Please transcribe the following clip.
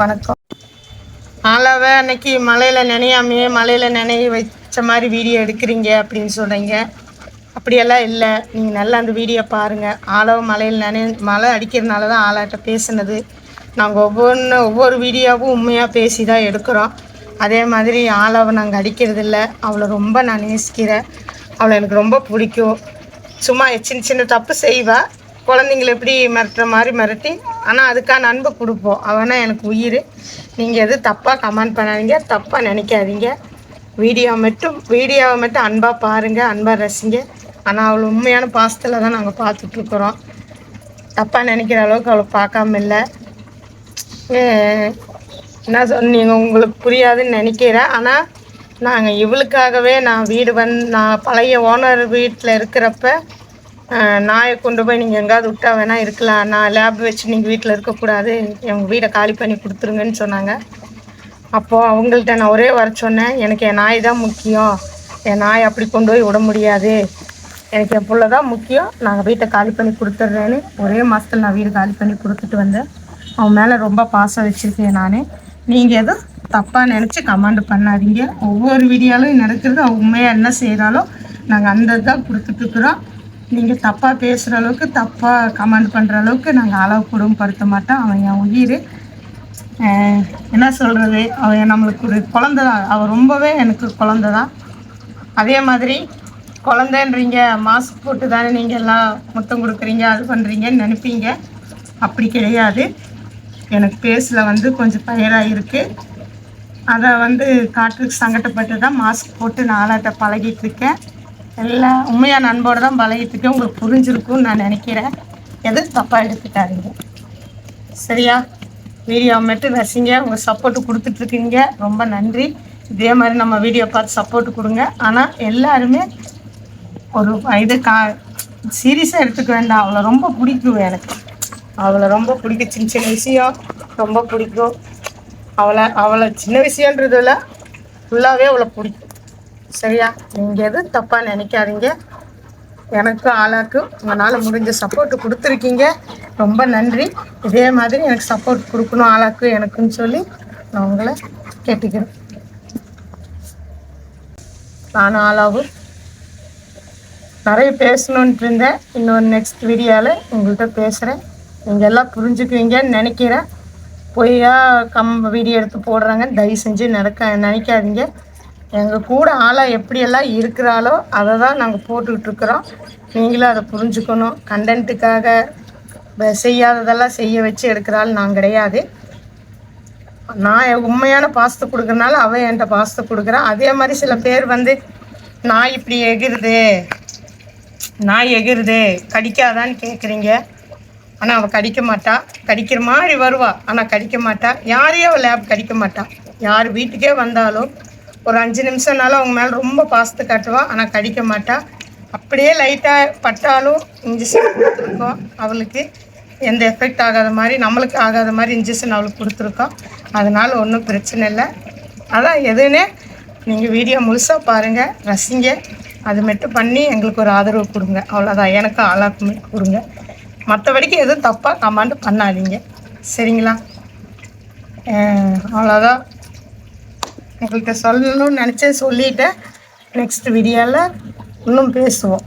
வணக்கம். ஆளாவை அன்னைக்கு மலையில் நினையாமையே மலையில் நினைய வச்ச மாதிரி வீடியோ எடுக்கிறீங்க அப்படின்னு சொல்கிறீங்க அப்படியெல்லாம் இல்லை. நீங்கள் நல்லா அந்த வீடியோ பாருங்கள் ஆளவை மலையில் நினை மழை அடிக்கிறதுனால தான் ஆளாட்ட பேசுனது. நாங்கள் ஒவ்வொன்று ஒவ்வொரு வீடியோவும் உண்மையாக பேசி தான் எடுக்கிறோம். அதே மாதிரி ஆளாவை நாங்கள் அடிக்கிறதில்ல. அவளை ரொம்ப நான் நேசிக்கிறேன். அவளை எனக்கு ரொம்ப பிடிக்கும். சும்மா சின்ன சின்ன தப்பு செய்வாள் குழந்தைங்கள எப்படி மிரட்டுற மாதிரி மிரட்டி ஆனால் அதுக்கான அன்பை கொடுப்போம். அவனா எனக்கு உயிர். நீங்கள் எதுவும் தப்பாக கமெண்ட் பண்ணாதீங்க தப்பாக நினைக்காதீங்க. வீடியோ மட்டும் வீடியோவை மட்டும் அன்பாக பாருங்கள் அன்பாக ரசிங்க. ஆனால் அவள் உண்மையான பாசத்தில் தான் நாங்கள் பார்த்துட்ருக்குறோம் தப்பாக நினைக்கிற அளவுக்கு அவளை பார்க்காம இல்லை. என்ன சொன்னீங்க உங்களுக்கு புரியாதுன்னு நினைக்கிறேன். ஆனால் நாங்கள் இவளுக்காகவே நான் வீடு வந்து நான் பழைய ஓனர் வீட்டில் இருக்கிறப்ப நாயை கொண்டு போய் நீங்கள் எங்கேயாவது விட்டா வேணால் இருக்கலாம். நான் லேப் வச்சு நீங்கள் வீட்டில் இருக்கக்கூடாது. எங்கள் வீடை காலி பண்ணி கொடுத்துருங்கன்னு சொன்னாங்க. அப்போது அவங்கள்ட்ட நான் ஒரே வர சொன்னேன். எனக்கு என் நாய் தான் முக்கியம். என் நாய் அப்படி கொண்டு போய் விட முடியாது. எனக்கு என் பிள்ளை தான் முக்கியம். நாங்கள் வீட்டை காலி பண்ணி கொடுத்துட்றேன்னு ஒரே மாதத்தில் நான் வீடு காலி பண்ணி கொடுத்துட்டு வந்தேன். அவன் மேலே ரொம்ப பாசம் வச்சுருக்கேன் நான். நீங்கள் எதுவும் தப்பாக நினச்சி கமெண்ட் பண்ணாதீங்க. ஒவ்வொரு வீடியோலையும் நடக்கிறது. அவங்க உண்மையாக என்ன செய்கிறாலும் நாங்கள் அந்த தான் கொடுத்துட்ருக்குறோம் நீங்கள் தப்பாக பேசுகிற அளவுக்கு தப்பாக கமெண்ட் பண்ணுற அளவுக்கு நாங்கள் அளவு குடும்பப்படுத்த மாட்டோம். அவன் என் உயிர். என்ன சொல்கிறது அவன் நம்மளுக்கு ஒரு குழந்த தான். அவன் ரொம்பவே எனக்கு குழந்த தான். அதே மாதிரி குழந்தைன்றீங்க மாஸ்க் போட்டு தானே நீங்கள் எல்லாம் முத்தம் கொடுக்குறீங்க அது பண்ணுறீங்கன்னு நினைப்பீங்க. அப்படி கிடையாது. எனக்கு பேஸில் வந்து கொஞ்சம் பயராக இருக்குது அதை வந்து காற்றுக்கு சங்கடப்பட்டு தான் மாஸ்க் போட்டு நாளாட்ட பழகிட்டு இருக்கேன். எல்லாம் உண்மையாக நண்போடு தான் பழகிட்டு உங்களுக்கு புரிஞ்சிருக்கும்னு நான் நினைக்கிறேன். எதுவும் தப்பாக எடுத்துக்காதீங்க. சரியா? வீடியோ மட்டும் ரசிங்க. உங்கள் சப்போர்ட்டு கொடுத்துட்ருக்கீங்க. ரொம்ப நன்றி. இதே மாதிரி நம்ம வீடியோ பார்த்து சப்போர்ட் கொடுங்க. ஆனால் எல்லாருமே ஒரு இது கா சீரியஸாக எடுத்துக்க வேண்டாம். அவளை ரொம்ப பிடிக்கும் எனக்கு. அவளை ரொம்ப பிடிக்கும். சின்ன சின்ன விஷயம். ரொம்ப பிடிக்கும். அவளை அவளை சின்ன விஷயன்றதில் ஃபுல்லாகவே அவளை பிடிக்கும். சரியா? நீங்கள் எதுவும் தப்பாக நினைக்காதீங்க. எனக்கும் ஆளாக்கு உங்களால் முடிஞ்ச சப்போர்ட்டு கொடுத்துருக்கீங்க. ரொம்ப நன்றி. இதே மாதிரி எனக்கு சப்போர்ட் கொடுக்கணும் ஆளாக்கு எனக்குன்னு சொல்லி நான் உங்களை கேட்டுக்கிறேன். நானும் ஆளாவும் நிறைய பேசணுன்ட்டு இருந்தேன். இன்னொரு நெக்ஸ்ட் வீடியோவில் உங்கள்கிட்ட பேசுகிறேன் நீங்கள் எல்லாம் புரிஞ்சுக்குவீங்கன்னு நினைக்கிறேன். பொய்யா கம் வீடியோ எடுத்து போடுறாங்கன்னு தயவு செஞ்சு நடக்க நினைக்காதீங்க. எங்கள் கூட ஆளாக எப்படியெல்லாம் இருக்கிறாளோ அதை தான் நாங்கள் போட்டுக்கிட்டு இருக்கிறோம் நீங்களும் அதை புரிஞ்சுக்கணும். கண்டென்ட்டுக்காக செய்யாததெல்லாம் செய்ய வச்சு எடுக்கிறாள் நான் கிடையாது. நான் உண்மையான பாசத்தை கொடுக்குறனால அவன் என்கிட்ட பாசத்தை கொடுக்குறான் அதே மாதிரி சில பேர் வந்து நான் இப்படி எகிருது நான் எகிருது கடிக்காதான்னு கேட்குறீங்க ஆனால் அவள் கடிக்க மாட்டா. கடிக்கிற மாதிரி வருவா. ஆனால் கடிக்க மாட்டா. யாரையும் அவள் லேப் கடிக்க மாட்டாள் யார் வீட்டுக்கே வந்தாலும் ஒரு அஞ்சு நிமிஷம்னாலும் அவங்க மேலே ரொம்ப பாசத்து காட்டுவாள் ஆனால் கடிக்க மாட்டா. அப்படியே லைட்டாக பட்டாலும் இன்ஜெக்ஷன் கொடுத்துருக்கோம் அவளுக்கு. எந்த எஃபெக்ட் ஆகாத மாதிரி நம்மளுக்கு ஆகாத மாதிரி இன்ஜெக்ஷன் அவளுக்கு கொடுத்துருக்கோம். அதனால் ஒன்றும் பிரச்சனை இல்லை. அதான் எதுன்னே நீங்கள் வீடியோ முழுசாக பாருங்கள் ரசிங்க. அது மட்டும் பண்ணி எங்களுக்கு ஒரு ஆதரவு கொடுங்க. அவ்வளோதான் எனக்கும் ஆளாக்குமே கொடுங்க. மற்றபடிக்கு எதுவும் தப்பாக கமாண்ட் பண்ணாதீங்க. சரிங்களா? அவ்வளோதான் உங்கள்கிட்ட சொல்லணும்னு நினச்சேன் சொல்லிவிட்டேன் நெக்ஸ்ட் வீடியோவில் இன்னும் பேசுவோம்.